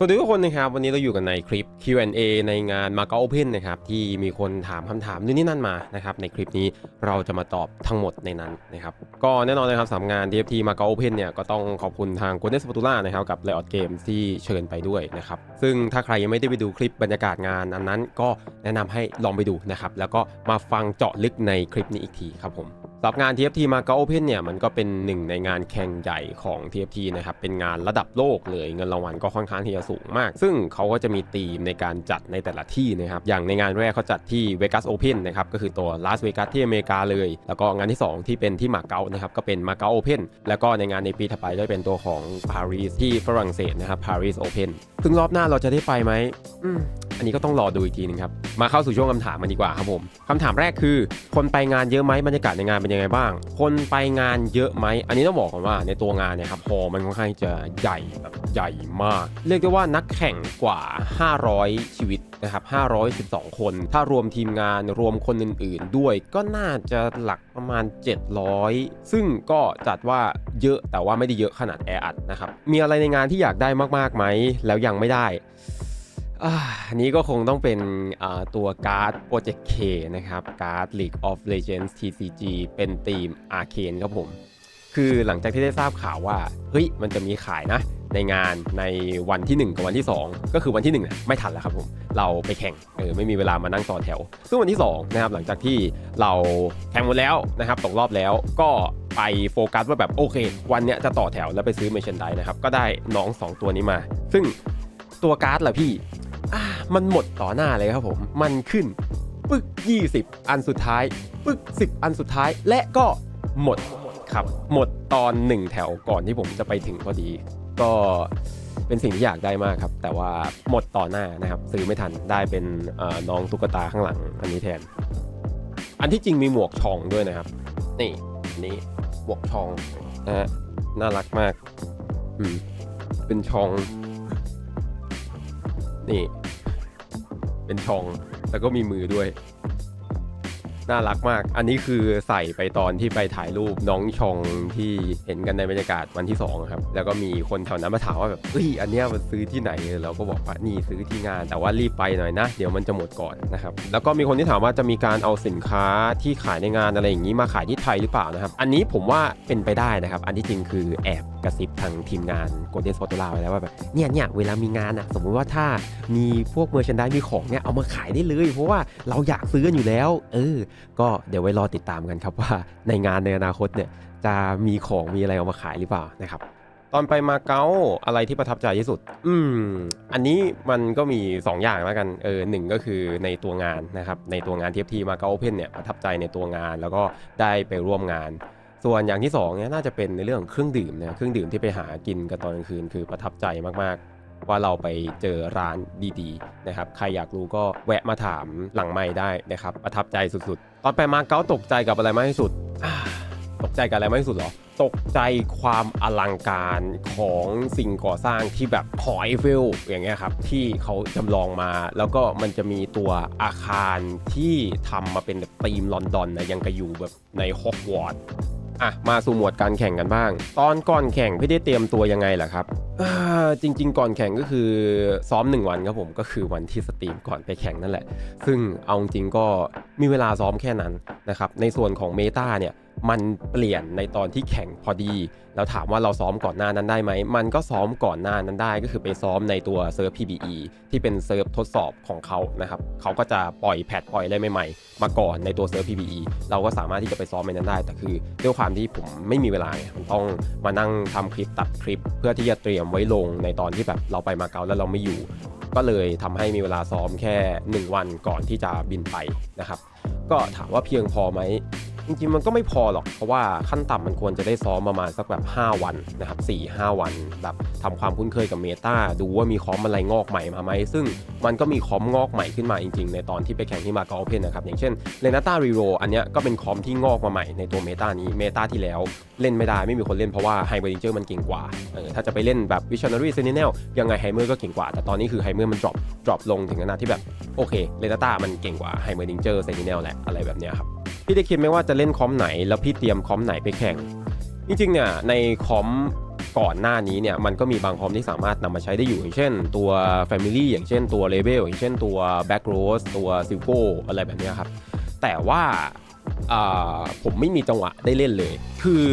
สวัสดีทุกคนนะครับวันนี้เราอยู่กันในคลิป Q&A ในงาน m a ก a Open นะครับที่มีคนถามคำถามนู่นนี่นั่นมานะครับในคลิปนี้เราจะมาตอบทั้งหมดในนั้นนะครับก็แน่นอนนะครับสำหรับงาน DFT m a ก a Open เนี่ยก็ต้องขอบคุณทาง Golden Spatula นะครับกับ Riot Games ที่เชิญไปด้วยนะครับซึ่งถ้าใครยังไม่ได้ไปดูคลิปบรรยากาศงานอันนั้น ก็แนะนำให้ลองไปดูนะครับแล้วก็มาฟังเจาะลึกในคลิปนี้อีกทีครับผมสำหรับงาน TFT m a ก a Open เนี่ยมันก็เป็นหนึ่งในงานแข่งใหญ่ของ TFT นะครับเป็นงานระดับโลกเลยเงินรางวัลก็ค่อนข้างที่จะสูงมาก ซึ่งเขาก็จะมีธีมในการจัดในแต่ละที่นะครับอย่างในงานแรกเขาจัดที่ Vegas Open นะครับก็คือตัวลาสเวกัสที่อเมริกาเลย แล้วก็งานที่ 2 ที่เป็นที่มาเก๊านะครับก็เป็นมาเก๊าโอเพนแล้วก็ในงานในปีถัดไปก็จะเป็นตัวของปารีสที่ฝรั่งเศสนะครับปารีสโอเพนซึ่งรอบหน้าเราจะได้ไปไหม อันนี้ก็ต้องรอดูอีกทีนึงครับ มาเข้าสู่ช่วงคำถามมันดีกว่าครับผมคำถามแรกคือ คนไปงานเยอะไหมบรรยากาศในงานเป็นยังไงบ้าง คนไปงานเยอะไหม อันนี้ต้องบอกก่อนว่าในตัวงานเนี่ยครับฮอมันค่อนข้างจะใหญ่แบบใหญ่มาก เรียกได้ว่านักแข่งกว่า 500 ชีวิตนะครับ512 คน ถ้ารวมทีมงานรวมคนอื่น ๆ ด้วยก็น่าจะหลักประมาณ 700 ซึ่งก็จัดว่าเยอะแต่ว่าไม่ได้เยอะขนาดแออัดนะครับ มีอะไรในงานที่อยากได้มากๆไหม แล้วยังไม่ได้ อันนี้ก็คงต้องเป็นตัวการ์ด Project K นะครับ การ์ด League of Legends TCG เป็นทีม Arcane ครับผม คือหลังจากที่ได้ทราบข่าวว่า เฮ้ย มันจะมีขายนะ ในงานในวันที่ 1 กับวันที่ 2 ก็คือวันที่1นี่ไม่ทันแล้วครับผม เราไปแข่ง เออ ไม่มีเวลามานั่งต่อแถว ซึ่งวันที่ 2 นะครับ หลังจากที่เราแข่งหมดแล้วนะครับตกรอบแล้วก็ไปโฟกัสว่าแบบโอเค วันเนี้ยจะต่อแถวแล้วไปซื้อเมชันไดนะครับ ก็ได้น้อง 2 ตัวนี้มา ซึ่งตัวการ์ดล่ะพี่ อ่ามันหมดต่อหน้าเลยครับผม มันขึ้น ปึก 20 อันสุดท้าย ปึก 10 อันสุดท้าย และก็หมดครับ หมดตอน 1 แถวก่อนที่ผมจะไปถึงพอดี ก็เป็นสิ่งที่อยากได้มากครับ แต่ว่าหมดต่อหน้านะครับ ซื้อไม่ทันได้เป็นน้องตุ๊กตาข้างหลังอันนี้แทน อันที่จริงมีหมวกชองด้วยนะครับ นี่อันนี้หมวกชองนะฮะน่ารักมาก อืมเป็นชอง นี่ เป็นชอง แล้วก็มีมือด้วย น่ารักมาก อันนี้คือใส่ไปตอนที่ไปถ่ายรูปน้องชองที่เห็นกันในบรรยากาศวันที่ 2 ครับ แล้วก็มีคนแถวนั้นมาถามว่าแบบเฮ้ยอันเนี้ยมันซื้อที่ไหนเราก็บอกว่านี่ซื้อที่งาน แต่ว่ารีบไปหน่อยนะ เดี๋ยวมันจะหมดก่อนนะครับแล้วก็มีคนที่ถามว่าจะมีการเอาสินค้าที่ขายในงานอะไรอย่างนี้มาขายที่ไทยหรือเปล่านะครับ อันนี้ผมว่าเป็นไปได้นะครับ อันที่จริงคือแอบกระซิบทางทีมงาน Golden s p o t ไว้แล้วว่าแบบเนี่ยเนี่ยเวลามีงานอะสมมุติว่าถ้ามีพวกเมอร์ชันดายมีของเนี่ยเอามาขายได้เลย เพราะว่าเราอยากซื้อกันอยู่แล้ว เออก็เดี๋ยวไว้รอติดตามกันครับว่าในงานในอนาคตเนี่ยจะมีของมีอะไรเอามาขายหรือเปล่านะครับตอนไปมาเก๊าอะไรที่ประทับใจที่สุด อืม อันนี้มันก็มี 2 อย่างแล้วกัน เออหนึ่งก็คือในตัวงานนะครับ ในตัวงาน TFT มาเก๊าเพนเนี่ยประทับใจในตัวงานแล้วก็ได้ไปร่วมงาน ส่วนอย่างที่2เนี่ยน่าจะเป็นในเรื่องของเครื่องดื่มนะ เครื่องดื่มที่ไปหากินกันตอนกลางคืนคือประทับใจมากๆ ว่าเราไปเจอร้านดีๆนะครับใครอยากรู้ก็แวะมาถามหลังไม่ได้นะครับประทับใจสุดๆ ตอนไปมาเก๊าตกใจกับอะไรมากที่สุด ตกใจกับอะไรมากที่สุดเหรอตกใจความอลังการของสิ่งก่อสร้างที่แบบหอไอเฟลอย่างเงี้ยครับที่เขาจำลองมา แล้วก็มันจะมีตัวอาคารที่ทำมาเป็นแบบธีมลอนดอนนะยังกระอยู่แบบในฮอกวอตส์ อะมาสู่หมวดการแข่งกันบ้าง ตอนก่อนแข่งพี่ได้เตรียมตัวยังไงล่ะครับจริง ๆ ก่อนแข่งก็คือซ้อม 1 วันครับผมก็คือวันที่สตรีมก่อนไปแข่งนั่นแหละ ซึ่งเอาจริงก็มีเวลาซ้อมแค่นั้นนะครับในส่วนของเมตาเนี่ย มันเปลี่ยนในตอนที่แข่งพอดี แล้วถามว่าเราซ้อมก่อนหน้านั้นได้ไหม มันก็ซ้อมก่อนหน้านั้นได้ก็คือไปซ้อมในตัวเซิร์ฟ PBE ที่เป็นเซิร์ฟทดสอบของเขานะครับเขาก็จะปล่อยแพทปล่อยอะไรใหม่ๆ มาก่อนในตัวเซิร์ฟ PBE เราก็สามารถที่จะไปซ้อมในนั้นได้ แต่คือด้วยความที่ผมไม่มีเวลาผมต้องมานั่งทำคลิปตัดคลิป เพื่อที่จะเตรียมไว้ลงในตอนที่แบบเราไปมาเก๊าแล้วเราไม่อยู่ ก็เลยทำให้มีเวลาซ้อมแค่ 1 วันก่อนที่จะบินไปนะครับก็ถามว่าเพียงพอไหม จริงๆมันก็ไม่พอหรอก เพราะว่าขั้นต่ำมันควรจะได้ซ้อมประมาณสักแบบ 5 วันนะครับ4-5 วันแบบทำความคุ้นเคยกับเมตาดูว่ามีคอมอะไรงอกใหม่มาไหม ซึ่งมันก็มีคอมงอกใหม่ขึ้นมาจริงๆ ในตอนที่ไปแข่งที่มาเก๊าเพนนะครับ อย่างเช่นเลนาต้ารีโรอันเนี้ยก็เป็นคอมที่งอกมาใหม่ในตัวเมตานี้เมตาที่แล้วเล่นไม่ได้ไม่มีคนเล่นเพราะว่าไฮเบอร์ดิเจอร์มันเก่งกว่าเออถ้าจะไปเล่นแบบวิช i น n รีเซนิเนลยังไงไฮเมอร์ก็เก่งกว่า แต่ตอนนี้คือไฮเมอร์มัน drop drop ลงถึงขนาดที่แบบโอเคเลนาต้ามันเก่งกว่าไฮเบอร์ดิเจอร์เซนิเนลแหละอะไรแบบเนี้ยครับ พี่ได้คิดไหมว่าจะเล่นคอมไหน แล้วพี่เตรียมคอมไหนไปแข่ง จริงๆเนี่ยในคอมก่อนหน้านี้เนี่ยมันก็มีบางคอมที่สามารถนำมาใช้ได้อยู่ อย่างเช่นตัว Family อย่างเช่นตัว Label อย่างเช่นตัว Back Rose ตัว s i l c o อะไรแบบนี้ครับ แต่ว่า ผมไม่มีจังหวะได้เล่นเลย คือ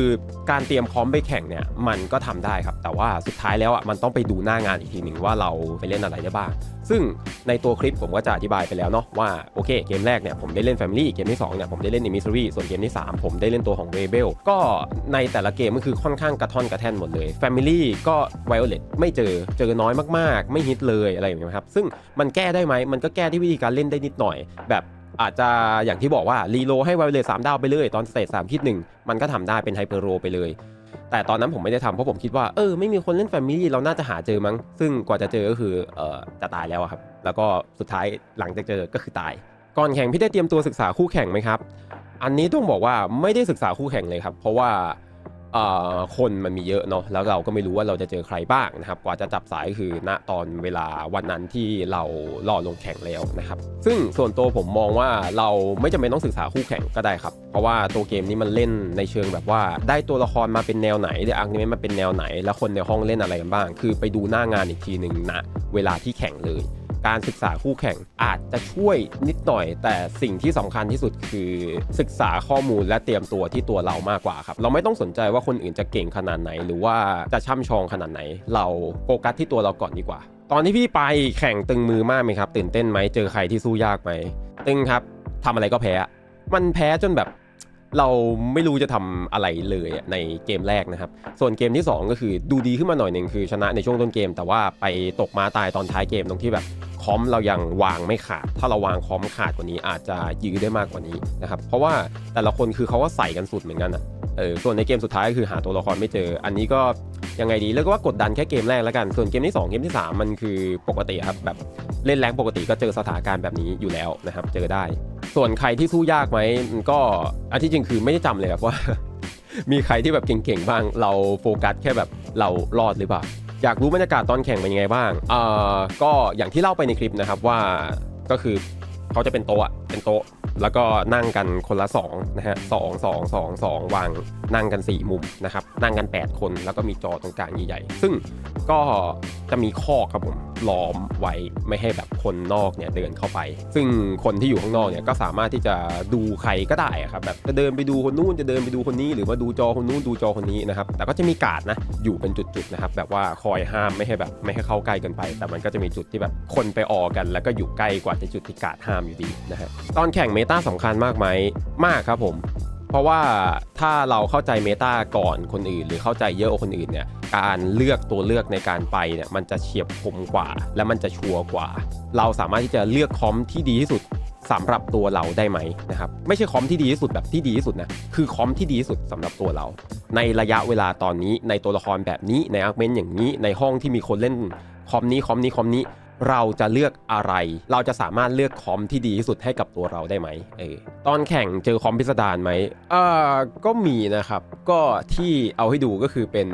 การเตรียมคอมไปแข่งเนี่ยมันก็ทำได้ครับ แต่ว่าสุดท้ายแล้วอะมันต้องไปดูหน้างานอีกทีหนึ่งว่าเราไปเล่นอะไรได้บ้าง ซึ่งในตัวคลิปผมก็จะอธิบายไปแล้วเนาะว่าโอเคเกมแรกเนี่ยผมได้เล่น Family เกมที่2เนี่ยผมได้เล่น Emissary ส่วนเกมที่ 3 ผมได้เล่นตัวของ Rebel ก็ในแต่ละเกมก็คือค่อนข้างกระท่อนกระแท่นหมดเลย Family ก็ Violet ไม่เจอเจอน้อยมากๆ ไม่ฮิตเลยอะไรอย่างเงี้ยครับซึ่งมันแก้ได้ไหมมันก็แก้ที่วิธีการเล่นได้นิดหน่อย แบบ อาจจะอย่างที่บอกว่ารีโลให้ไวเลสสามดาวไปเลยตอนสเตจสามคิดหนึ่งมันก็ทำได้เป็นไฮเปอร์โรไปเลย แต่ตอนนั้นผมไม่ได้ทำเพราะผมคิดว่าเออไม่มีคนเล่นแฟมิลี่เราน่าจะหาเจอมั้ง ซึ่งกว่าจะเจอก็คือเออจะตายแล้วครับ แล้วก็สุดท้ายหลังจากเจอก็คือตาย ก่อนแข่งพี่ได้เตรียมตัวศึกษาคู่แข่งไหมครับ อันนี้ต้องบอกว่าไม่ได้ศึกษาคู่แข่งเลยครับ เพราะว่า คนมันมีเยอะเนาะแล้วเราก็ไม่รู้ว่าเราจะเจอใครบ้างนะครับ กว่าจะจับสายคือณตอนเวลาวันนั้นที่เรารอลงแข่งแล้วนะครับ ซึ่งส่วนตัวผมมองว่าเราไม่จำเป็นต้องศึกษาคู่แข่งก็ได้ครับ เพราะว่าตัวเกมนี้มันเล่นในเชิงแบบว่า ได้ตัวละครมาเป็นแนวไหนได้อาร์กิเมนต์มาเป็นแนวไหน แล้วคนในห้องเล่นอะไรกันบ้าง คือไปดูหน้างานอีกทีหนึ่งณเวลาที่แข่งเลย การศึกษาคู่แข่งอาจจะช่วยนิดหน่อย แต่สิ่งที่สำคัญที่สุดคือศึกษาข้อมูลและเตรียมตัวที่ตัวเรามากกว่าครับ เราไม่ต้องสนใจว่าคนอื่นจะเก่งขนาดไหน หรือว่าจะช่ำชองขนาดไหน เราโฟกัสที่ตัวเราก่อนดีกว่า ตอนที่พี่ไปแข่งตึงมือมากไหมครับ ตื่นเต้นไหมเจอใครที่สู้ยากไหมตึงครับทำอะไรก็แพ้ มันแพ้จนแบบ เราไม่รู้จะทำอะไรเลยในเกมแรกนะครับ ส่วนเกมที่ 2 ก็คือดูดีขึ้นมาหน่อยหนึ่งคือชนะในช่วงต้นเกม แต่ว่าไปตกมาตายตอนท้ายเกมตรงที่แบบคอมเรายังวางไม่ขาด ถ้าเราวางคอมขาดกว่านี้อาจจะยื้อได้มากกว่านี้นะครับ เพราะว่าแต่ละคนคือเขาก็ใส่กันสุดเหมือนกันอะ เออ ส่วนในเกมสุดท้ายก็คือหาตัวละครไม่เจอ อันนี้ก็ ยังไงดีเรียกว่ากดดันแค่เกมแรกแล้วกัน ส่วนเกมที่ 2 เกมที่ 3 มันคือปกติครับแบบเล่นแรงปกติก็เจอสถานการณ์แบบนี้อยู่แล้วนะครับเจอได้ ส่วนใครที่สู้ยากไหมมันก็อันที่จริงคือไม่ได้จำเลยครับว่า มีใครที่แบบเก่งๆบ้าง เราโฟกัสแค่แบบเรารอดหรือเปล่าอยากรู้บรรยากาศตอนแข่งเป็นยังไงบ้างเอ่อก็อย่างที่เล่าไปในคลิปนะครับว่าก็คือเขาจะเป็นโต๊ะอะเป็นโต๊ะ แล้วก็นั่งกันคนละ2นะฮะสองสองสองสองวางนั่งกัน 4 มุมนะครับนั่งกัน 8 คน แล้วก็มีจอตรงกลางใหญ่ๆซึ่งก็จะมีข้อกครับผมล้อมไว้ไม่ให้แบบคนนอกเนี่ยเดินเข้าไป ซึ่งคนที่อยู่ข้างนอกเนี่ยก็สามารถที่จะดูใครก็ได้ครับแบบจะเดินไปดูคนนู้นจะเดินไปดูคนนี้ หรือว่าดูจอคนนู้นดูจอคนนี้นะครับแต่ก็จะมีการ์ดนะอยู่เป็นจุดๆนะครับแบบว่าคอยห้ามไม่ให้แบบไม่ให้เข้าใกล้กันไป แต่มันก็จะมีจุดที่แบบคนไปออกัน แล้วก็อยู่ใกล้กว่าในจุดที่การ์ดห้ามอยู่ดีนะฮะตอนแข่งเมตาสำคัญมากไหมมากครับผม เพราะว่าถ้าเราเข้าใจเมตาก่อนคนอื่น หรือเข้าใจเยอะกว่าคนอื่นเนี่ยการเลือกตัวเลือกในการไปเนี่ยมันจะเฉียบคมกว่า และมันจะชัวร์กว่า เราสามารถที่จะเลือกคอมที่ดีที่สุดสำหรับตัวเราได้ไหมนะครับไม่ใช่คอมที่ดีที่สุดแบบที่ดีที่สุดนะคือคอมที่ดีที่สุดสำหรับตัวเรา ในระยะเวลาตอนนี้ในตัวละครแบบนี้ในอาร์เมนต์อย่างนี้ในห้องที่มีคนเล่นคอมนี้คอมนี้คอมนี้ เราจะเลือกอะไร เราจะสามารถเลือกคอมที่ดีที่สุดให้กับตัวเราได้ไหมเออตอนแข่งเจอคอมพิสดารไหมเอ่อก็มีนะครับ ก็ที่เอาให้ดูก็คือเป็น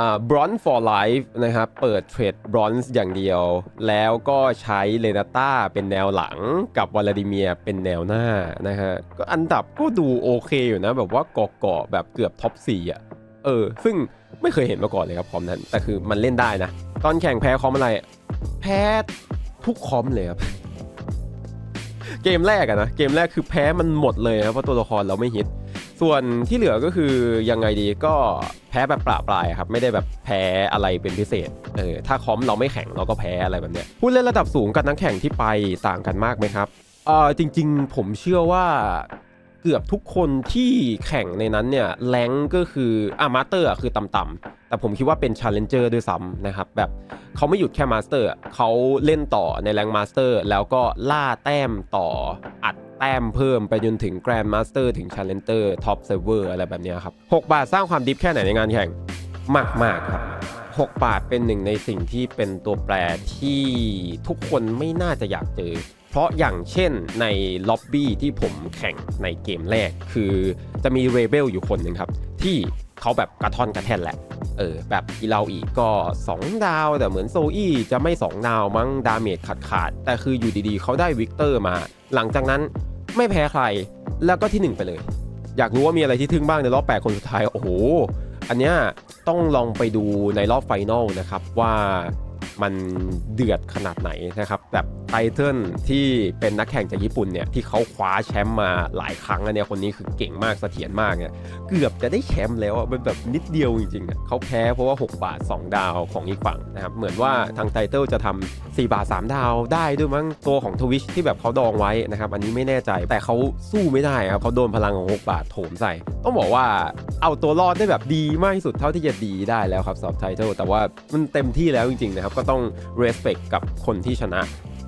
อ่า bronze for life นะครับ เปิดเทรด bronze อย่างเดียว แล้วก็ใช้เลนาต้าเป็นแนวหลังกับวลาดิเมียเป็นแนวหน้านะฮะ ก็อันดับก็ดูโอเคอยู่นะ แบบว่าเกาะๆแบบเกือบท็อป4อะ เออ ซึ่งไม่เคยเห็นมาก่อนเลยครับคอมนั้น แต่คือมันเล่นได้นะ ตอนแข่งแพ้คอมอะไร แพ้ทุกคอมเลยครับ เกมแรกอะนะ เกมแรกคือแพ้มันหมดเลยครับเพราะตัวละครเราไม่ฮิต ส่วนที่เหลือก็คือยังไงดีก็แพ้แบบประปรายครับ ไม่ได้แบบแพ้อะไรเป็นพิเศษ เออ ถ้าคอมเราไม่แข่งเราก็แพ้อะไรแบบเนี้ยผู้เล่นระดับสูงกับนักแข่งที่ไปต่างกันมากไหมครับเออจริง ๆ ผมเชื่อว่า เกือบทุกคนที่แข่งในนั้นเนี่ยแรงก็คืออะมาสเตอร์คือต่ำๆแต่ผมคิดว่าเป็นชาเลนเจอร์ด้วยซ้ำนะครับ แบบเขาไม่หยุดแค่มาสเตอร์เขาเล่นต่อในแรงมาสเตอร์แล้วก็ล่าแต้มต่ออัดแต้มเพิ่มไปจนถึงแกรนด์มาสเตอร์ถึงชาเลนเจอร์ท็อปเซิร์ฟเวอร์อะไรแบบนี้ครับ6บาทสร้างความดิฟแค่ไหนในงานแข่งมากมากๆครับ6บาทเป็นหนึ่งในสิ่งที่เป็นตัวแปรที่ทุกคนไม่น่าจะอยากเจอ เพราะอย่างเช่นในล็อบบี้ที่ผมแข่งในเกมแรก คือจะมีเรเบลอยู่คนหนึ่งครับ ที่เขาแบบกระท่อนกระแท่นแหละเออแบบอีเราอีกก็ 2 ดาว แต่เหมือนโซอี้จะไม่ 2 ดาวมั้งดาเมจขาดขาดแต่คืออยู่ดีๆ เขาได้วิกเตอร์มา หลังจากนั้นไม่แพ้ใครแล้วก็ที่ 1 ไปเลย อยากรู้ว่ามีอะไรที่ทึ่งบ้างในรอบ 8 คนสุดท้าย โอ้โห อันเนี้ยต้องลองไปดูในรอบไฟนอลนะครับว่ามันเดือดขนาดไหนนะครับแบบ ทเทิลที่เป็นนักแข่งจากญี่ปุ่นเนี่ยที่เขาคว้าแชมป์มาหลายครั้งแล้วเนี่ยคนนี้คือเก่งมากเสถียรมากเนี่ยเกือบจะได้แชมป์แล้วอะมันแบบนิดเดียวจริงๆอะเขาแพ้เพราะว่า 6 บาท 2 ดาวของอีกฝั่งนะครับเหมือนว่าทางไทเทิลจะทำ4บาท 3 ดาวได้ด้วยมั้งตัวของทวิชที่แบบเขาดองไว้นะครับอันนี้ไม่แน่ใจแต่เขาสู้ไม่ได้ครับเขาโดนพลังของ 6 บาทโถมใส่ ต้องบอกว่าเอาตัวรอดได้แบบดีมากที่สุดเท่าที่จะดีได้แล้วครับสำหรับไทเทิลแต่ว่ามันเต็มที่แล้วจริงๆนะครับก็ต้อง respect กับคนที่ชนะ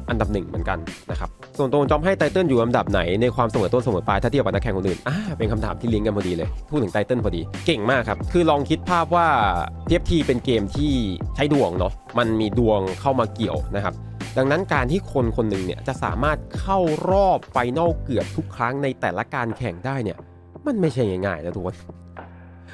อันดับหนึ่งเหมือนกันนะครับส่วนตัวจอมให้ไทเทิลอยู่อันดับไหนในความเสมอต้นเสมอปลายถ้าเทียบกับนักแข่งคนอื่นอ่าเป็นคำถามที่ลิงก์กันพอดีเลยพูดถึงไทเทิลพอดีเก่งมากครับคือลองคิดภาพว่าเทียบทีเป็นเกมที่ใช้ดวงเนาะมันมีดวงเข้ามาเกี่ยวนะครับดังนั้นการที่คนคนหนึ่งเนี่ยจะสามารถเข้ารอบไฟนอลเกือบทุกครั้งในแต่ละการแข่งได้เนี่ยมันไม่ใช่ง่ายๆนะทุกคน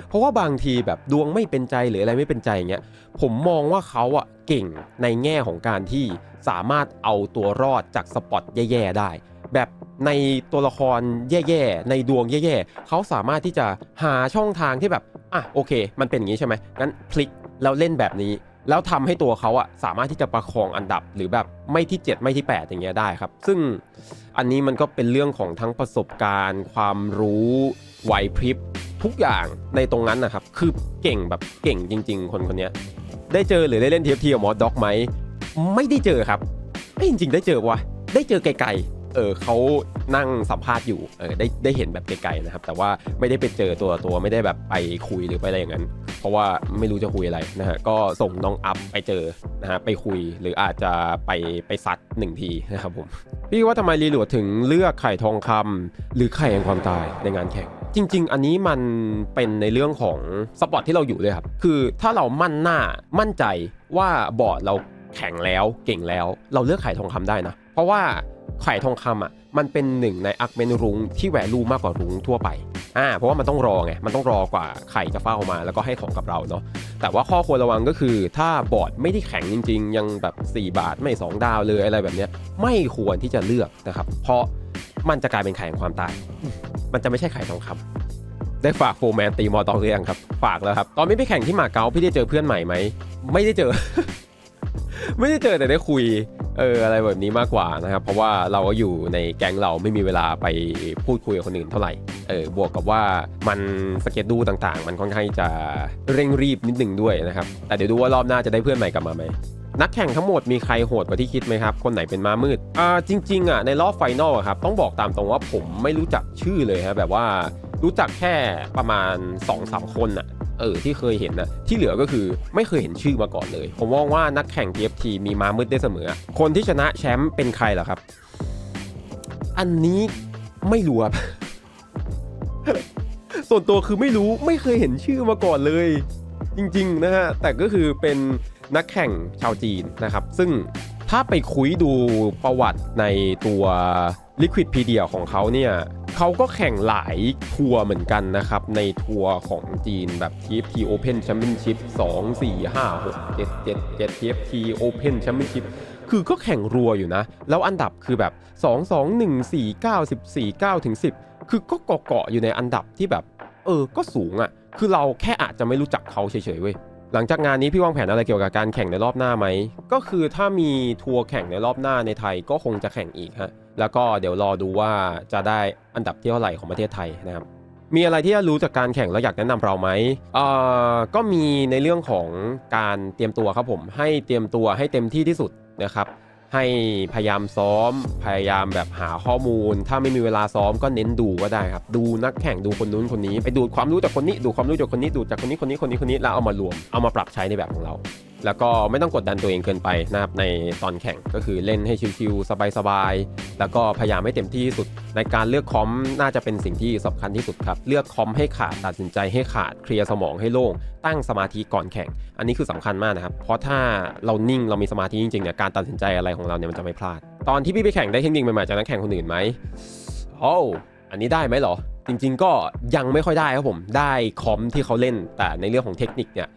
เพราะว่าบางทีแบบดวงไม่เป็นใจหรืออะไรไม่เป็นใจอย่างเงี้ยผมมองว่าเขาอะ เก่งในแง่ของการที่สามารถเอาตัวรอดจากสปอตแย่ๆได้ แบบในตัวละครแย่ๆ ในดวงแย่ๆ เขาสามารถที่จะหาช่องทางที่แบบ อะโอเค มันเป็นอย่างนี้ใช่ไหมงั้นพลิกแล้วเล่นแบบนี้ แล้วทำให้ตัวเขาอะสามารถที่จะประคองอันดับหรือแบบไม่ที่ 7 ไม่ที่ 8 อย่างเงี้ยได้ครับ ซึ่งอันนี้มันก็เป็นเรื่องของทั้งประสบการณ์ ความรู้ไหวพริบทุกอย่างในตรงนั้นนะครับ คือเก่งแบบเก่งจริง ๆ คนคนนี้ ได้เจอหรือได้เล่นเทียบทียมอสด็อกไหมไม่ได้เจอครับเอ้ยจริงๆได้เจอวะได้เจอไกลๆเออเขานั่งสัมภาษณ์อยู่เออได้ได้เห็นแบบไกลๆนะครับ แต่ว่าไม่ได้ไปเจอตัวตัวไม่ได้แบบไปคุยหรือไปอะไรอย่างนั้น เพราะว่าไม่รู้จะคุยอะไรนะฮะก็ส่งน้องอัพไปเจอนะฮะไปคุยหรืออาจจะไปไปซัดหนึ่งทีนะครับผมพี่ว่าทำไมรีโหลดถึงเลือกไข่ทองคำหรือไข่แห่งความตายในงานแข่ง จริง ๆ อันนี้มันเป็นในเรื่องของสปอร์ตที่เราอยู่เลยครับ คือถ้าเรามั่นหน้ามั่นใจว่าบอร์ดเราแข็งแล้วเก่งแล้ว เราเลือกไข่ทองคำได้นะ เพราะว่าไข่ทองคำอะมันเป็นหนึ่งในอักเมนรุงที่แวลูมากกว่ารุงทั่วไปอ่าเพราะว่ามันต้องรอไงมันต้องรอกว่าไข่จะเฝ้ามาแล้วก็ให้ของกับเราเนาะแต่ว่าข้อควรระวังก็คือถ้าบอร์ดไม่ได้แข็งจริง ๆ ยังแบบ 4 บาทไม่ 2 ดาวเลยอะไรแบบเนี้ยไม่ควรที่จะเลือกนะครับเพราะ มันจะกลายเป็นไข่แห่งความตาย มันจะไม่ใช่ไข่ทองคำได้ฝากโฟร์แมนตีมอตองหรือยังครับ ฝากแล้วครับ ตอนนี้ไปแข่งที่มาเก๊าพี่ได้เจอเพื่อนใหม่ไหม ไม่ได้เจอ ไม่ได้เจอแต่ได้คุย เอออะไรแบบนี้มากกว่านะครับ เพราะว่าเราก็อยู่ในแก๊งเราไม่มีเวลาไปพูดคุยกับคนอื่นเท่าไหร่ เออบวกกับว่ามันสเก็ตดูต่างๆ มันค่อนข้างจะเร่งรีบนิดหนึ่งด้วยนะครับ แต่เดี๋ยวดูว่ารอบหน้าจะได้เพื่อนใหม่กลับมาไหม นักแข่งทั้งหมดมีใครโหดกว่าที่คิดไหมครับ คนไหนเป็นม้ามืดอ่าจริง ๆอะในรอบไฟนอลครับต้องบอกตามตรงว่าผมไม่รู้จักชื่อเลยครับแบบว่ารู้จักแค่ประมาณ2อสามคนอะเออที่เคยเห็นนะที่เหลือก็คือไม่เคยเห็นชื่อมาก่อนเลย ผมมองว่านักแข่ง TFT มีม้ามืดได้เสมอ คนที่ชนะแชมป์เป็นใครเหรอครับ อันนี้ไม่รู้ครับส่วนตัวคือไม่รู้ไม่เคยเห็นชื่อมาก่อนเลย จริง ๆ นะฮะแต่ก็คือเป็น นักแข่งชาวจีนนะครับ ซึ่งถ้าไปคุยดูประวัติในตัว Liquidpedia ของเขาเนี่ยเขาก็แข่งหลายทัวร์เหมือนกันนะครับ ในทัวร์ของจีนแบบ TFT Open Championship 2 4 5 6 7 7 7 TFT Open Championship คือก็แข่งรัวอยู่นะ แล้วอันดับคือแบบ 2 2 1 4 9 14 9ถึง10 คือก็เกาะๆอยู่ในอันดับที่แบบ เออก็สูงอะ่ะ คือเราแค่อาจจะไม่รู้จักเขาเฉยๆเว้ย หลังจากงานนี้พี่วางแผนอะไรเกี่ยวกับการแข่งในรอบหน้าไหม ก็คือถ้ามีทัวร์แข่งในรอบหน้าในไทยก็คงจะแข่งอีกฮะ แล้วก็เดี๋ยวรอดูว่าจะได้อันดับที่เท่าไหร่ของประเทศไทยนะครับ มีอะไรที่รู้จากการแข่งแล้วอยากแนะนำเราไหมเอ่อก็มีในเรื่องของการเตรียมตัวครับผม ให้เตรียมตัวให้เต็มที่ที่สุดนะครับ ให้พยายามซ้อม พยายามแบบหาข้อมูล ถ้าไม่มีเวลาซ้อมก็เน้นดูก็ได้ครับ ดูนักแข่งดูคนนู้นคนนี้ ไปดูความรู้จากคนนี้ ดูความรู้จากคนนี้ ดูจากคนนี้คนนี้คนนี้คนนี้แล้วเอามารวม เอามาปรับใช้ในแบบของเรา แล้วก็ไม่ต้องกดดันตัวเองเกินไปนะครับในตอนแข่งก็คือเล่นให้ชิวๆสบายๆแล้วก็พยายามให้เต็มที่ที่สุด ในการเลือกคอมน่าจะเป็นสิ่งที่สำคัญที่สุดครับ เลือกคอมให้ขาดตัดสินใจให้ขาดเคลียร์สมองให้โล่ง ตั้งสมาธิก่อนแข่ง อันนี้คือสำคัญมากนะครับ เพราะถ้าเรานิ่งเรามีสมาธิจริงๆเนี่ยการตัดสินใจอะไรของเราเนี่ยมันจะไม่พลาด ตอนที่พี่ไปแข่งได้เทคนิคใหม่ๆจากนักแข่งคนอื่นไหมโอ้อันนี้ได้ไหมเหรอ จริง ๆ ก็ยังไม่ค่อยได้ครับผมได้คอมที่เขาเล่นแต่ในเรื่องของเทคนิคเนี่ย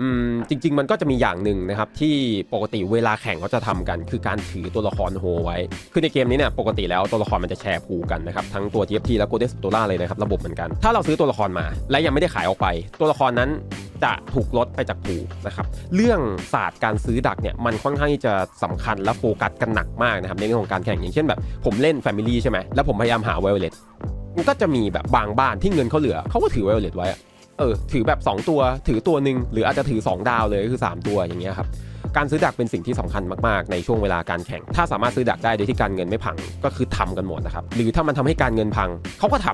อืมจริง ๆ มันก็จะมีอย่างหนึ่งนะครับที่ปกติเวลาแข่งเขาจะทำกัน คือการถือตัวละครโฮไว้ คือในเกมนี้เนี่ยปกติแล้วตัวละครมันจะแชร์พูกันนะครับทั้งตัว TFT และ Golden s p o t o l a เลยนะครับระบบเหมือนกัน ถ้าเราซื้อตัวละครมา และยังไม่ได้ขายออกไป ตัวละครนั้นจะถูกลดไปจากพูนะครับเรื่องศาสตร์การซื้อดักเนี่ยมันค่อนข้างที่จะสำคัญและโฟกัสกันหนักมากนะครับในเรื่องของการแข่งอย่างเช่นแบบผมเล่น Family ใช่ไหมแล้วผมพยายามหา Violet มันก็จะมีแบบบางบ้านที่เงินเขาเหลือเขาก็ถือ Violet ไว้อะ ออถือแบบ 2 ตัว ถือตัวหนึ่งหรืออาจจะถือ 2 ดาวเลยก็คือ 3 ตัวอย่างเงี้ยครับการซื้อดักเป็นสิ่งที่สำคัญมากๆ ในช่วงเวลาการแข่ง ถ้าสามารถซื้อดักได้โดยที่การเงินไม่พังก็คือทำกันหมดนะครับ หรือถ้ามันทำให้การเงินพังเขาก็ท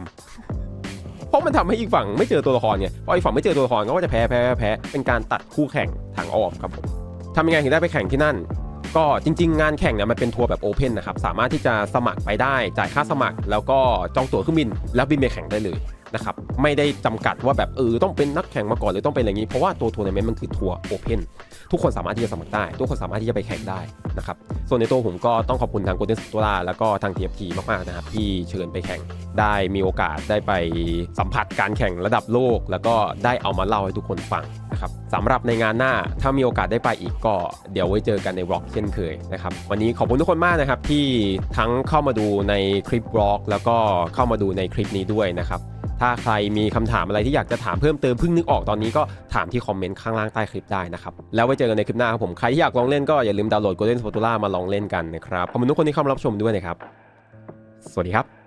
ำเพราะมันทำให้อีกฝั่งไม่เจอตัวละครไงพออีกฝั่งไม่เจอตัวละครก็จะแพ้แพ้แพ้เป็นการตัดคู่แข่งทางออมครับผมทำยังไงถึงได้ไปแข่งที่นั่น ก็จริง ๆ งานแข่งเนี่ยมันเป็นทัวร์แบบโอเพนนะครับ สามารถที่จะสมัครไปได้ จ่ายค่าสมัคร แล้วก็จองตั๋วเครื่องบิน แล้วบินไปแข่งได้เลย นะครับไม่ได้จำกัดว่าแบบเออต้องเป็นนักแข่งมาก่อนหรือต้องเป็นอะไรอย่างนี้ เพราะว่าตัวทัวร์นาเมนต์มันคือทัวร์โอเพนทุกคนสามารถที่จะสมัครได้ ทุกคนสามารถที่จะไปแข่งได้นะครับส่วนในตัวผมก็ต้องขอบคุณทาง Golden s t o r a แล้วก็ทาง TFT มากๆนะครับที่เชิญไปแข่งได้มีโอกาสได้ไปสัมผัสการแข่งระดับโลก แล้วก็ได้เอามาเล่าให้ทุกคนฟังนะครับสำหรับในงานหน้าถ้ามีโอกาสได้ไปอีกก็เดี๋ยวไว้เจอกันในบล็อกเช่นเคยนะครับวันนี้ขอบคุณทุกคนมากนะครับที่ทั้งเข้ามาดูในคลิปบล็อกแล้วก็เข้ามาดูในคลิปนี้ด้วยนะครับ ถ้าใครมีคำถามอะไรที่อยากจะถามเพิ่มเติมเพิ่งนึกออกตอนนี้ก็ถามที่คอมเมนต์ข้างล่างใต้คลิปได้นะครับ แล้วไว้เจอกันในคลิปหน้าครับผมใครที่อยากลองเล่นก็อย่าลืมดาวน์โหลด Golden Spatula มาลองเล่นกันนะครับขอบคุณทุกคนที่เข้ามารับชมด้วยนะครับ สวัสดีครับ